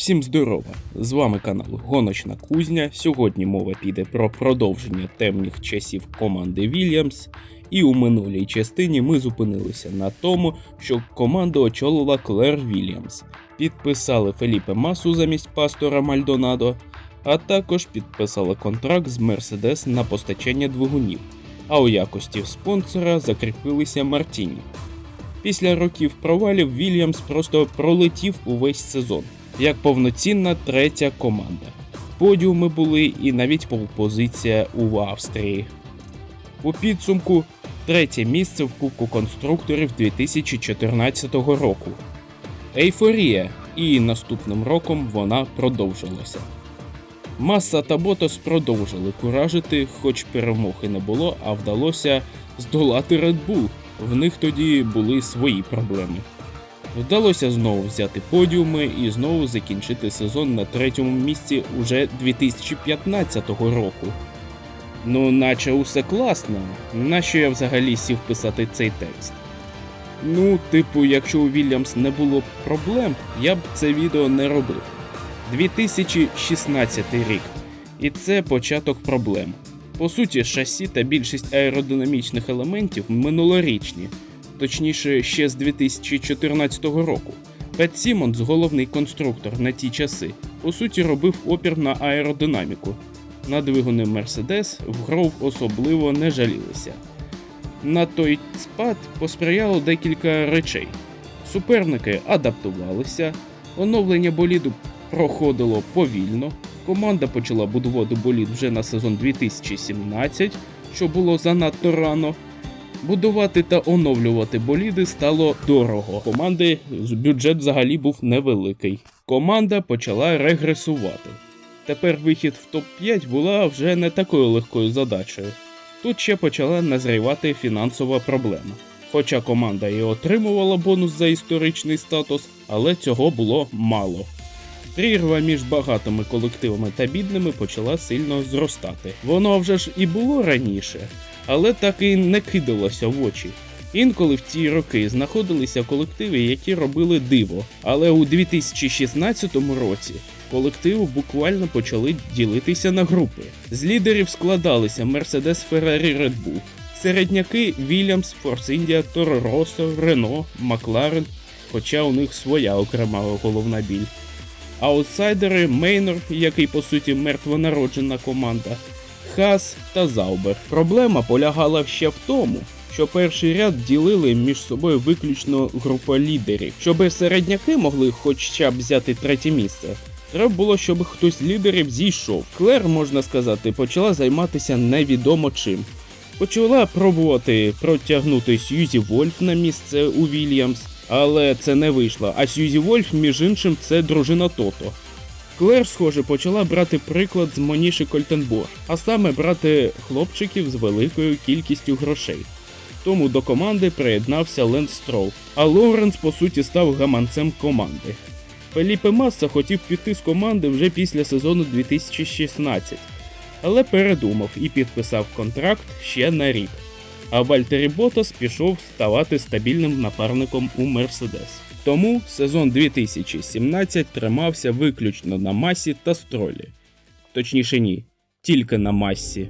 Всім здорова! З вами канал Гоночна Кузня. Сьогодні мова піде про продовження темних часів команди Вільямс. І у минулій частині ми зупинилися на тому, що команду очолила Клер Вільямс, підписали Феліпе Масу замість пастора Мальдонадо, а також підписали контракт з Мерседес на постачання двигунів. А у якості спонсора закріпилися Мартіні. Після років провалів Вільямс просто пролетів увесь сезон як повноцінна третя команда. Подіуми були і навіть полпозиція у Австрії. У підсумку третє місце в Кубку конструкторів 2014 року. Ейфорія, і наступним роком вона продовжилася. Маса та Ботос продовжили куражити, хоч перемог і не було, а вдалося здолати Red Bull. В них тоді були свої проблеми. Вдалося знову взяти подіуми і знову закінчити сезон на третьому місці уже 2015 року. Ну, наче усе класно, нащо я взагалі сів писати цей текст? Ну, типу, якщо у Вільямс не було б проблем, я б це відео не робив. 2016 рік. І це початок проблем. По суті, шасі та більшість аеродинамічних елементів минулорічні, точніше ще з 2014 року. Пет Сімонс, головний конструктор на ті часи, по суті робив опір на аеродинаміку. На двигуни Мерседес в Гров особливо не жалілися. На той спад посприяло декілька речей. Суперники адаптувалися, оновлення боліду проходило повільно. Команда почала будувати болід вже на сезон 2017, що було занадто рано. Будувати та оновлювати боліди стало дорого. Команди бюджет взагалі був невеликий. Команда почала регресувати. Тепер вихід в топ-5 була вже не такою легкою задачею. Тут ще почала назрівати фінансова проблема. Хоча команда і отримувала бонус за історичний статус, але цього було мало. Прірва між багатими колективами та бідними почала сильно зростати. Воно вже ж і було раніше, але так і не кидалося в очі. Інколи в ті роки знаходилися колективи, які робили диво, але у 2016 році колективи буквально почали ділитися на групи. З лідерів складалися Mercedes, Ferrari, Red Bull, середняки Williams, Force India, Toro Rosso, Renault, McLaren, хоча у них своя окрема головна біль. Аутсайдери Мейнор, який по суті мертвонароджена команда, Хас та Заубер. Проблема полягала ще в тому, що перший ряд ділили між собою виключно група лідерів. Щоб середняки могли хоча б взяти третє місце. Треба було, щоб хтось з лідерів зійшов. Клер, можна сказати, почала займатися невідомо чим. Почала пробувати протягнути Сьюзі Вольф на місце у Вільямс, але це не вийшло. А Сьюзі Вольф, між іншим, це дружина Тото. Клер, схоже, почала брати приклад з Моніші Кольтенбор, а саме брати хлопчиків з великою кількістю грошей. Тому до команди приєднався Ленс Строу, а Лоуренс по суті став гаманцем команди. Феліпе Масса хотів піти з команди вже після сезону 2016, але передумав і підписав контракт ще на рік. А Вальтері Ботас пішов ставати стабільним напарником у Мерседес. Тому сезон 2017 тримався виключно на масі та стролі. Точніше, ні, тільки на масі.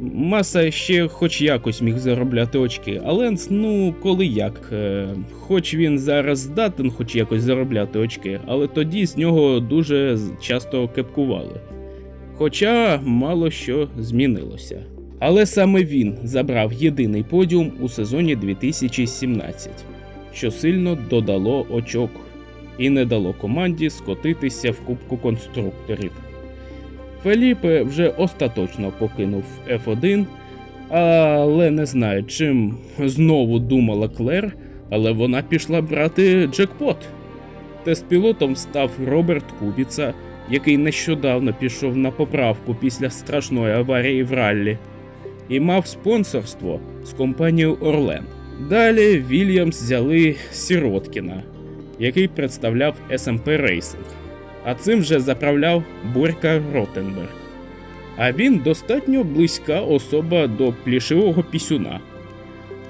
Маса ще хоч якось міг заробляти очки, а Ленс, ну коли як. Е, хоч він зараз здатен хоч якось заробляти очки, але тоді з нього дуже часто кепкували. Хоча мало що змінилося. Але саме він забрав єдиний подіум у сезоні 2017, що сильно додало очок і не дало команді скотитися в Кубку конструкторів. Феліпе вже остаточно покинув F1, але не знаю, чим знову думала Клер, але вона пішла брати джекпот. Тест-пілотом став Роберт Кубіца, який нещодавно пішов на поправку після страшної аварії в раллі, і мав спонсорство з компанією Орлен. Далі Вільямс взяли Сіроткіна, який представляв SMP Racing а цим вже заправляв Борька Ротенберг. А він достатньо близька особа до плішивого пісюна.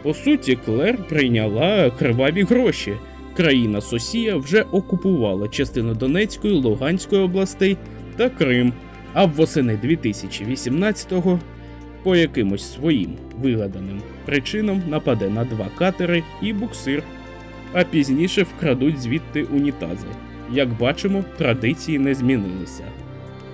По суті, Клер прийняла криваві гроші, країна Сосія вже окупувала частину Донецької, Луганської областей та Крим, а восени 2018-го по якимось своїм вигаданим причинам нападе на два катери і буксир, а пізніше вкрадуть звідти унітази. Як бачимо, традиції не змінилися.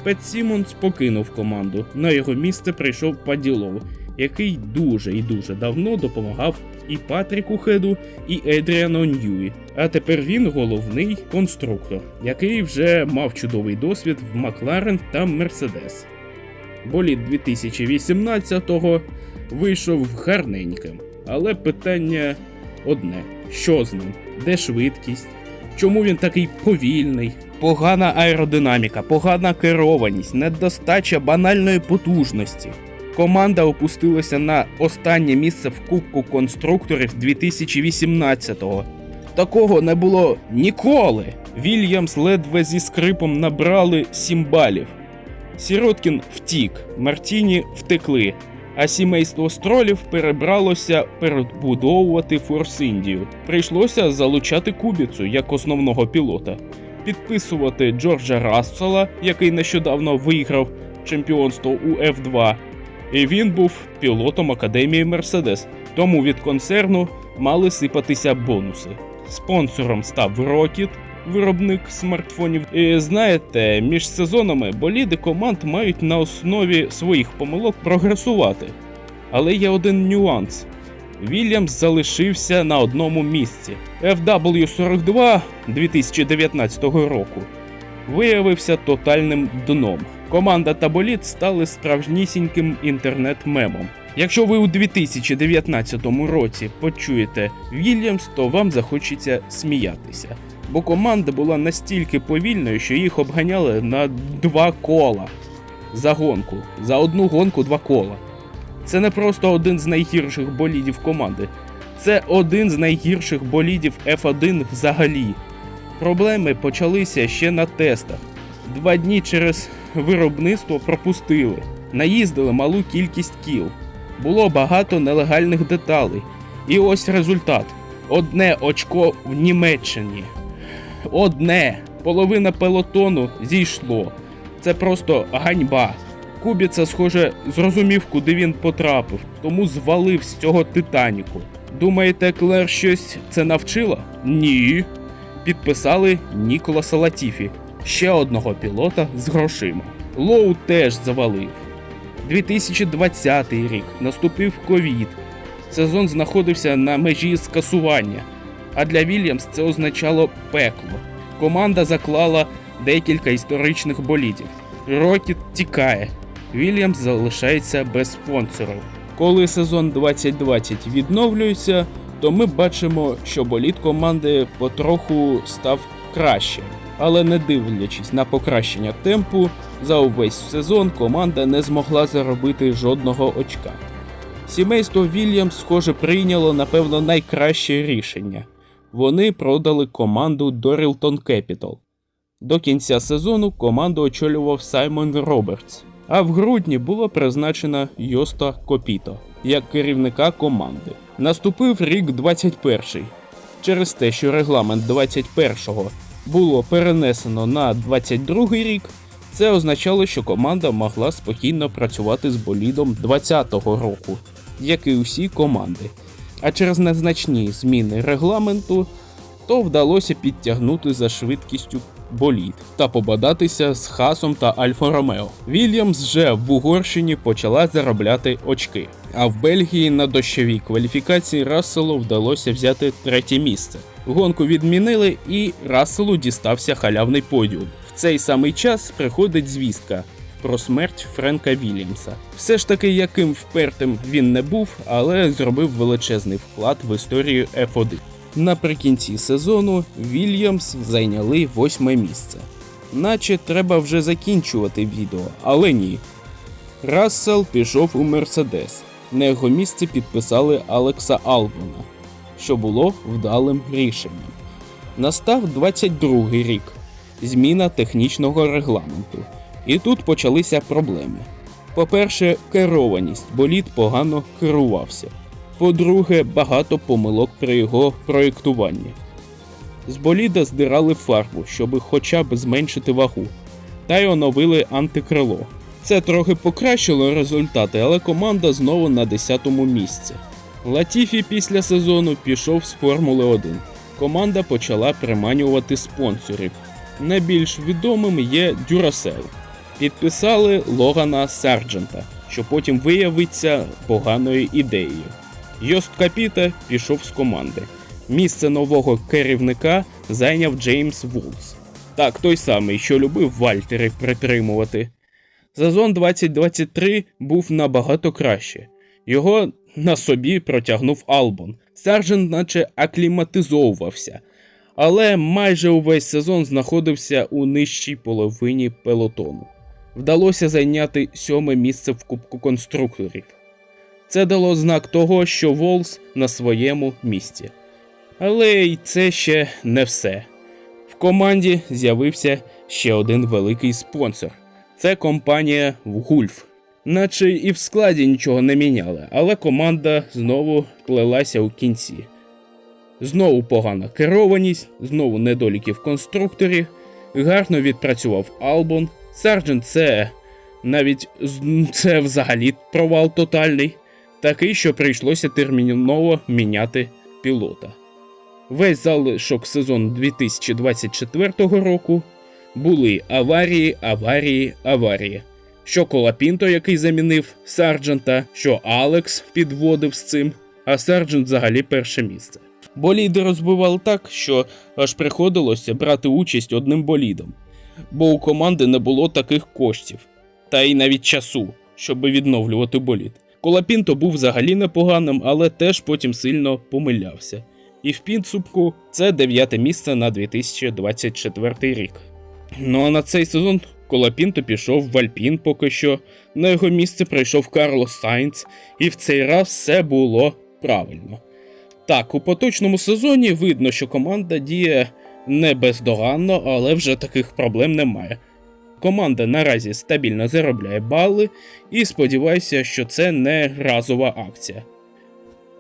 Пет Сімонс покинув команду. На його місце прийшов Паділов, який дуже і дуже давно допомагав і Патріку Хеду, і Едріану Ньюі. А тепер він головний конструктор, який вже мав чудовий досвід в Макларен та Мерседес. Болід 2018-го вийшов гарненьким, але питання одне: що з ним? Де швидкість? Чому він такий повільний? Погана аеродинаміка, погана керованість, недостача банальної потужності. Команда опустилася на останнє місце в Кубку конструкторів 2018-го. Такого не було ніколи. Вільямс ледве зі скрипом набрали 7 балів. Сіроткін втік, Мартіні втекли, а сімейство стролів перебралося перебудовувати Форс Індію. Прийшлося залучати Кубіцу як основного пілота, підписувати Джорджа Рассела, який нещодавно виграв чемпіонство у F2. І він був пілотом Академії Мерседес, тому від концерну мали сипатися бонуси. Спонсором став Rocket, виробник смартфонів. І знаєте, між сезонами боліди команд мають на основі своїх помилок прогресувати. Але є один нюанс. Вільямс залишився на одному місці. FW42 2019 року виявився тотальним дном. Команда та болід стали справжнісіньким інтернет-мемом. Якщо ви у 2019 році почуєте Вільямс, то вам захочеться сміятися. Бо команда була настільки повільною, що їх обганяли на два кола за гонку. За одну гонку два кола. Це не просто один з найгірших болідів команди, це один з найгірших болідів F1 взагалі. Проблеми почалися ще на тестах. Два дні через виробництво пропустили, наїздили малу кількість кіл. Було багато нелегальних деталей. І ось результат: одне очко в Німеччині. Одне. Половина пелотону зійшло. Це просто ганьба. Кубіца, схоже, зрозумів, куди він потрапив, тому звалив з цього Титаніку. Думаєте, Клер щось це навчила? Ні. Підписали Ніколаса Латіфі, ще одного пілота з грошима. Лоу теж завалив. 2020 рік наступив ковід. Сезон знаходився на межі скасування, а для Вільямс це означало пекло. Команда заклала декілька історичних болідів. Рокіт тікає. Вільямс залишається без спонсорів. Коли сезон 2020 відновлюється, то ми бачимо, що болід команди потроху став кращим. Але не дивлячись на покращення темпу, за увесь сезон команда не змогла заробити жодного очка. Сімейство Вільямс, схоже, прийняло, напевно, найкраще рішення. Вони продали команду Dorilton Capital. До кінця сезону команду очолював Саймон Робертс, а в грудні було призначено Йоста Копіто як керівника команди. Наступив рік 21 Через те, що регламент 21-го було перенесено на 22-й рік, це означало, що команда могла спокійно працювати з болідом 20-го року, як і усі команди. А через незначні зміни регламенту, то вдалося підтягнути за швидкістю болід та побадатися з Хасом та Альфа Ромео. Вільямс вже в Угорщині почала заробляти очки. А в Бельгії на дощовій кваліфікації Расселу вдалося взяти третє місце. Гонку відмінили, і Расселу дістався халявний подіум. В цей самий час приходить звістка про смерть Френка Вільямса. Все ж таки, яким впертим він не був, але зробив величезний вклад в історію F1. Наприкінці сезону Вільямс зайняли восьме місце. Наче треба вже закінчувати відео, але ні. Рассел пішов у Мерседес. На його місце підписали Алекса Албона, що було вдалим рішенням. Настав 22-й рік зміна технічного регламенту. І тут почалися проблеми. По-перше, керованість, болід погано керувався. По-друге, багато помилок при його проєктуванні. З боліда здирали фарбу, щоб хоча б зменшити вагу, та й оновили антикрило. Це трохи покращило результати, але команда знову на 10-му місці. Латіфі після сезону пішов з Формули 1. Команда почала приманювати спонсорів. Найбільш відомим є Duracell. Підписали Логана Сарджента, що потім виявиться поганою ідеєю. Йост Капіта пішов з команди. Місце нового керівника зайняв Джеймс Вулс. Так, той самий, що любив Вальтери притримувати. Сезон 2023 був набагато краще. Його на собі протягнув Албон. Сарджент наче акліматизовувався, але майже увесь сезон знаходився у нижчій половині пелотону. Вдалося зайняти сьоме місце в Кубку конструкторів. Це дало знак того, що Волс на своєму місці. Але й це ще не все. В команді з'явився ще один великий спонсор. Це компанія Гульф. Наче і в складі нічого не міняли, але команда знову плелася у кінці. Знову погана керованість, знову недоліки в конструкторі, гарно відпрацював Албон. Сарджент це навіть це взагалі провал тотальний, такий, що прийшлося терміново міняти пілота. Весь залишок сезону 2024 року були аварії, аварії, аварії. Що Колапінто, який замінив Сарджента, що Алекс підводив з цим, а Сарджент взагалі перше місце. Боліди розбивали так, що аж приходилося брати участь одним болідом, бо у команди не було таких коштів, та й навіть часу, щоб відновлювати болід. Колапінто був взагалі непоганим, але теж потім сильно помилявся. І в підсумку це дев'яте місце на 2024 рік. Ну а на цей сезон Колапінто пішов в Альпін поки що. На його місце прийшов Карлос Сайнц, і в цей раз все було правильно. Так, у поточному сезоні видно, що команда діє не бездоганно, але вже таких проблем немає. Команда наразі стабільно заробляє бали, і сподіваюся, що це не разова акція.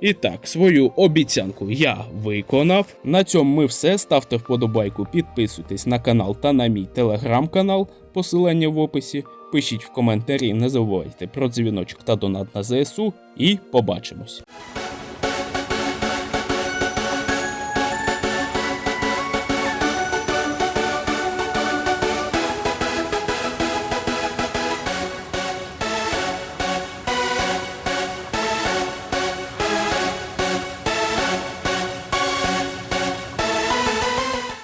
І так, свою обіцянку я виконав. На цьому ми все. Ставте вподобайку, підписуйтесь на канал та на мій телеграм-канал, посилання в описі. Пишіть в коментарі, не забувайте про дзвіночок та донат на ЗСУ, і побачимось.